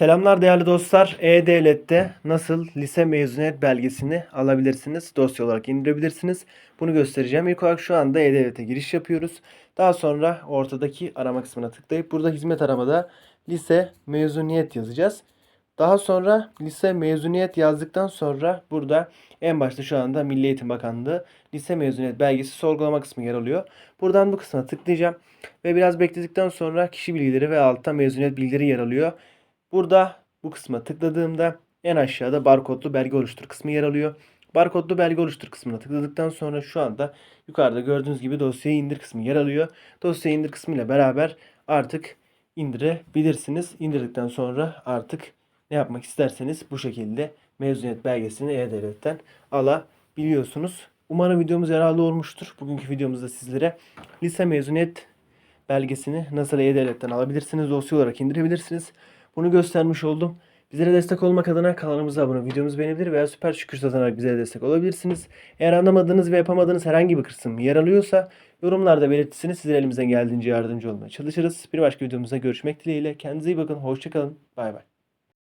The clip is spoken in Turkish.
Selamlar değerli dostlar. E-Devlet'te nasıl lise mezuniyet belgesini alabilirsiniz? Dosya olarak indirebilirsiniz. Bunu göstereceğim. İlk olarak şu anda E-Devlet'e giriş yapıyoruz. Daha sonra ortadaki arama kısmına tıklayıp burada hizmet aramada lise mezuniyet yazacağız. Daha sonra lise mezuniyet yazdıktan sonra burada en başta şu anda Milli Eğitim Bakanlığı lise mezuniyet belgesi sorgulama kısmı yer alıyor. Buradan bu kısma tıklayacağım ve biraz bekledikten sonra kişi bilgileri ve altta mezuniyet bilgileri yer alıyor. Burada bu kısma tıkladığımda en aşağıda barkodlu belge oluştur kısmı yer alıyor. Barkodlu belge oluştur kısmına tıkladıktan sonra şu anda yukarıda gördüğünüz gibi dosyayı indir kısmı yer alıyor. Dosyayı indir kısmı ile beraber artık indirebilirsiniz. İndirdikten sonra artık ne yapmak isterseniz bu şekilde mezuniyet belgesini E-Devlet'ten alabiliyorsunuz. Umarım videomuz yararlı olmuştur. Bugünkü videomuzda sizlere lise mezuniyet belgesini nasıl E-Devlet'ten alabilirsiniz, dosya olarak indirebilirsiniz. Bunu göstermiş oldum. Bizlere destek olmak adına kanalımıza abone, videomuzu beğenebilir veya süper şükür satarak bize destek olabilirsiniz. Eğer anlamadığınız ve yapamadığınız herhangi bir kısım yer alıyorsa yorumlarda belirtirseniz sizlere elimizden geldiğince yardımcı olmaya çalışırız. Bir başka videomuzda görüşmek dileğiyle. Kendinize iyi bakın. Hoşçakalın. Bay bay.